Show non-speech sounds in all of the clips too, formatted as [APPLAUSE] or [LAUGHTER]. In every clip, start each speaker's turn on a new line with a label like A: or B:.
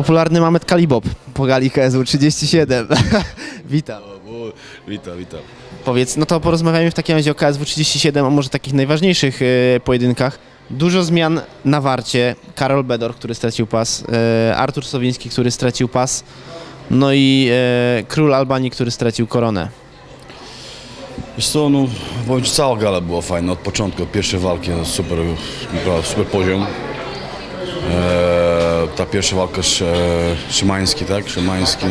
A: Popularny Mamet Kalibob po gali KSW 37. [LAUGHS] Witam.
B: O, witam, witam.
A: Powiedz, no to porozmawiajmy w takim razie o KSW 37, a może takich najważniejszych e, pojedynkach. Dużo zmian na warcie. Karol Bedor, który stracił pas, e, Artur Sowiński, który stracił pas, no i e, król Albanii, który stracił koronę.
B: Wiesz co, no, powiem ci, cała gala była fajna od początku, od pierwszej walki, no, super, super poziom. E, ta pierwsza walka Sz, Szymański, tak? Szymański,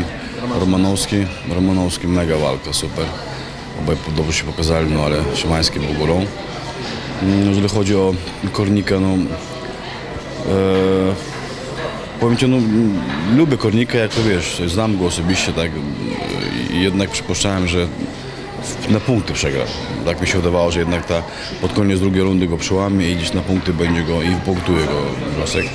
B: Romanowski, Romanowski, mega walka, super. Obaj dobrze się pokazali, no ale Szymański był górą. Mm, Jeżeli chodzi o Kornika, no... E, Powiem Ci, no, lubię Kornika, jak to wiesz, znam go osobiście, tak, jednak przypuszczałem, że na punkty przegra. Tak mi się wydawało, że jednak ta, pod koniec drugiej rundy go przełamie i gdzieś na punkty będzie go i punktuje go wniosek.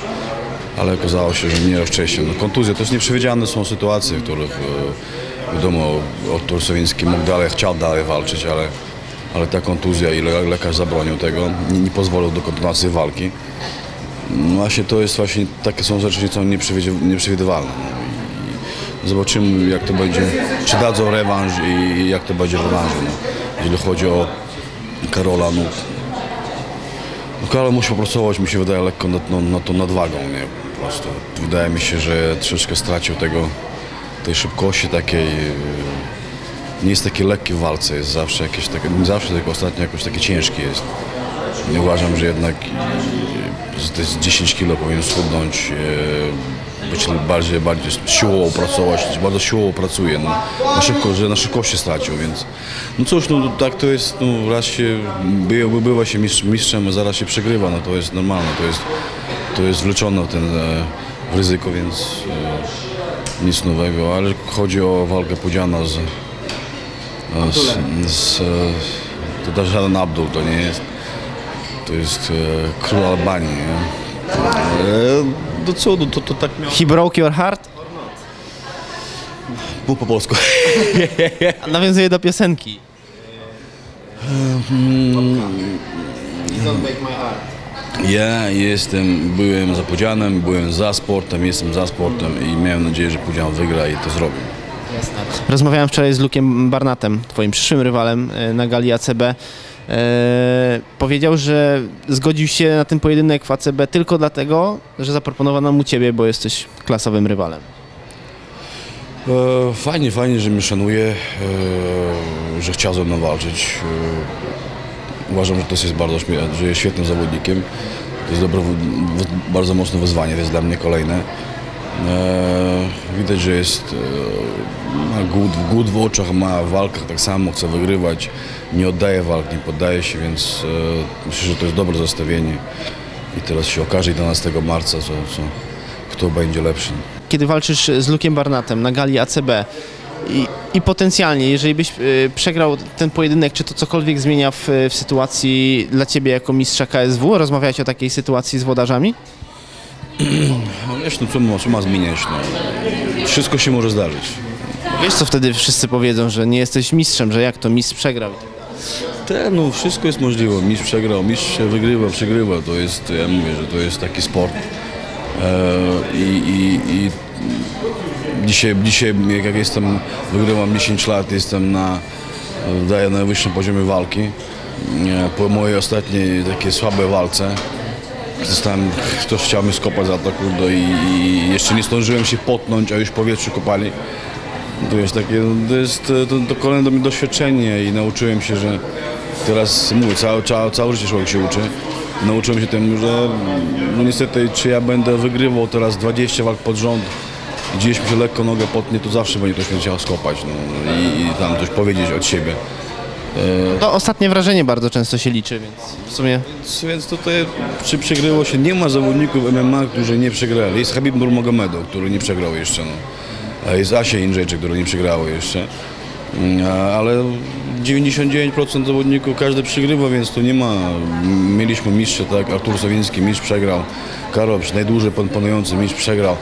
B: Ale okazało się, że nie wcześniej. No, kontuzje to jest nieprzewidziane są sytuacje, w których e, wiadomo, Artur Sowiński mógł dalej, chciał dalej walczyć, ale, ale ta kontuzja i le, lekarz zabronił tego, nie, nie pozwolił do kontynuacji walki. No właśnie to jest właśnie, takie są rzeczy nieco nieprzewidzie- nieprzewidywalne. No. Zobaczymy jak to będzie, czy dadzą rewanż i jak to będzie w rewanżu. No. Jeżeli chodzi o Karola, no Karol musi popracować, mi się wydaje, lekko nad, no, tą nadwagą, nie, po prostu. Wydaje mi się, że troszeczkę stracił tego, tej szybkości takiej, yy, nie jest taki lekki w walce, jest zawsze jakieś takie, zawsze, tylko ostatnio jakoś taki ciężki jest. Nie uważam, że jednak to jest 10 kilo powinien schudnąć, e, być bardziej, bardziej siłowo pracować, bardzo siłowo pracuje, no, na, szybko, że na szybkości stracił, więc no cóż, no tak to jest, no raz się by, bywa się mistrz, mistrzem, zaraz się przegrywa, no to jest normalne, to jest, to jest wleczone w ten e, w ryzyko, więc e, nic nowego, ale chodzi o walkę Pudziana z, z, z e, to też żaden Abdul to nie jest. To jest e, król Albanii. Nie? E, do cudu, to, to tak miał.
A: He broke your heart?
B: Mów po polsku. [LAUGHS]
A: Nawiązuje do piosenki.
B: Ja jestem, byłem za Pudzianem, byłem za sportem, jestem za sportem i miałem nadzieję, że Pudzian wygra i to zrobi.
A: Rozmawiałem wczoraj z Lukiem Barnatem, twoim przyszłym rywalem e, na gali ACB. E, powiedział, że zgodził się na ten pojedynek w ACB tylko dlatego, że zaproponowano mu ciebie, bo jesteś klasowym rywalem.
B: E, fajnie, fajnie, że mnie szanuje, e, że chciał ze mną walczyć. E, uważam, że to jest bardzo, że jest świetnym zawodnikiem. To jest w- bardzo mocne wyzwanie, to jest dla mnie kolejne. E, widać, że jest e, głód, głód w oczach, ma w walkach tak samo, chce wygrywać, nie oddaje walk, nie poddaje się, więc e, myślę, że to jest dobre zestawienie. I teraz się okaże 11 marca, co, co, kto będzie lepszy.
A: Kiedy walczysz z Lukiem Barnatem na gali ACB i, i potencjalnie, jeżeli byś e, przegrał ten pojedynek, czy to cokolwiek zmienia w, w sytuacji dla ciebie jako mistrza KSW? Rozmawiałeś o takiej sytuacji z włodarzami? [CLEARS THROAT]
B: No wiesz, no co ma, co ma zmieniać, no. Wszystko się może zdarzyć.
A: Wiesz, co wtedy wszyscy powiedzą, że nie jesteś mistrzem, że jak to mistrz przegrał?
B: Te, no wszystko jest możliwe. Mistrz przegrał, mistrz wygrywa, przegrywa. To jest, ja mówię, że to jest taki sport. E, i, i, I dzisiaj, dzisiaj jak jestem, wygrywam 10 lat, jestem na, daję na najwyższym poziomie walki. Po mojej ostatniej takiej słabej walce Zostałem, ktoś chciał mnie skopać za to, kurde, i, i jeszcze nie zdążyłem się potnąć, a już w powietrzu kopali. To jest takie, to jest to, to kolejne doświadczenie i nauczyłem się, że teraz, mówię, całe, całe, całe życie człowiek się uczy. Nauczyłem się temu, że no niestety, czy ja będę wygrywał teraz 20 walk pod rząd, gdzieś mi się lekko nogę potnie, to zawsze będzie ktoś mnie chciał skopać no, i, i tam coś powiedzieć od siebie.
A: To ostatnie wrażenie bardzo często się liczy, więc w sumie
B: Więc- Więc tutaj czy przegryło się, nie ma zawodników MMA, którzy nie przegrali. Jest Habib Nurmagomedov, który nie przegrał jeszcze. No. Jest Asia Indrzejczyk, który nie przegrało jeszcze. Mm, Ale 99% zawodników każdy przegrywa, więc tu nie ma. Mieliśmy mistrza, tak, Artur Sowiński, mistrz przegrał, Karol, najdłużej pan- panujący mistrz przegrał.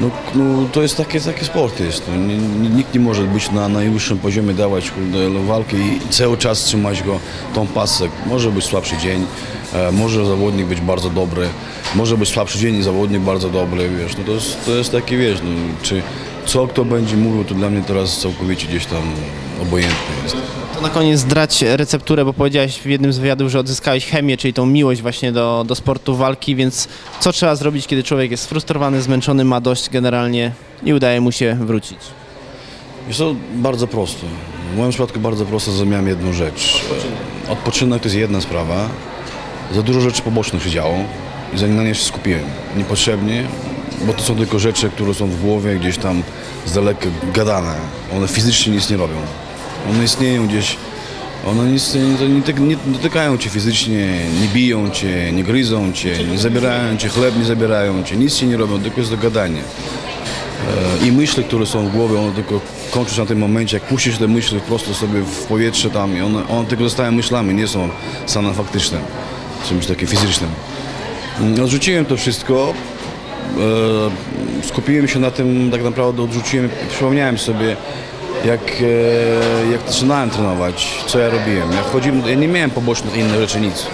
B: No, no to jest takie, taki sport jest. No, nikt nie może być na najwyższym poziomie, dawać kurde, walki i cały czas trzymać go tą pasę. Może być słabszy dzień, e, może zawodnik być bardzo dobry, może być słabszy dzień i zawodnik bardzo dobry, wiesz, no to jest, to jest takie, wiesz, no, czy co kto będzie mówił, to dla mnie teraz całkowicie gdzieś tam obojętne jest.
A: To na koniec zdrać recepturę, bo powiedziałeś w jednym z wywiadów, że odzyskałeś chemię, czyli tą miłość właśnie do, do sportu walki, więc co trzeba zrobić, kiedy człowiek jest sfrustrowany, zmęczony, ma dość generalnie, nie udaje mu się wrócić?
B: Jest to bardzo prosto. W moim przypadku bardzo prosto zrozumiałem jedną rzecz. E, Odpoczynek to jest jedna sprawa. Za dużo rzeczy pobocznych się działo i za na nie się skupiłem. Niepotrzebnie, bo to są tylko rzeczy, które są w głowie, gdzieś tam z daleka gadane. One fizycznie nic nie robią. One istnieją gdzieś, one nic, nie, nie, tyk- nie dotykają cię fizycznie, nie biją cię, nie gryzą cię, nie zabierają cię, chleb nie zabierają cię, nic ci nie robią, tylko jest to gadanie. E, I myśli, które są w głowie, one tylko kończą się na tym momencie, jak puścisz te myśli prosto sobie w powietrze tam i one, one tylko zostają myślami, nie są stane faktyczne, czymś takim fizycznym. Mm, Odrzuciłem to wszystko, skupiłem się na tym, tak naprawdę odrzuciłem, przypomniałem sobie, jak, e, jak zaczynałem trenować, co ja robiłem. Ja, wchodziłem, ja nie miałem pobocznych innych rzeczy, nic.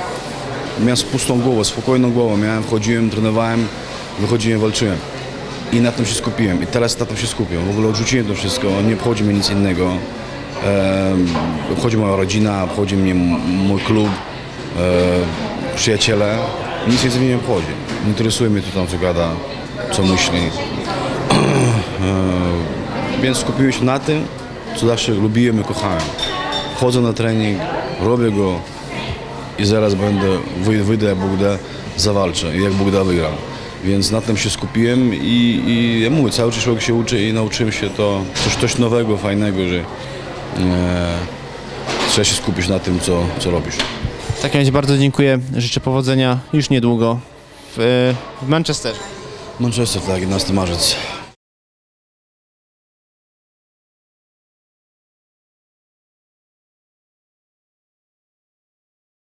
B: Miałem pustą głowę, spokojną głowę, miałem, wchodziłem, trenowałem, wychodziłem, walczyłem. I na tym się skupiłem. I teraz na tym się skupiam. W ogóle odrzuciłem to wszystko, nie obchodzi mnie nic innego. Em, obchodzi moja rodzina, obchodzi mnie mój klub, e, przyjaciele. Nic mnie nie obchodzi. Nie interesuje mnie to tam, co gada, co myśli. [CLEARS THROAT] E, więc skupiłem się na tym, co zawsze lubiłem i kochałem. Chodzę na trening, robię go i zaraz będę, wyj- wyjdę jak Bóg da, zawalczę i jak Bóg da wygram. Więc na tym się skupiłem i, i ja mówię, cały czas człowiek się uczy i nauczyłem się to coś, coś nowego, fajnego, że e, trzeba się skupić na tym, co, co robisz.
A: W takim razie bardzo dziękuję, życzę powodzenia już niedługo w, w Manchesterze.
B: Manchester, tak, 11 marzec.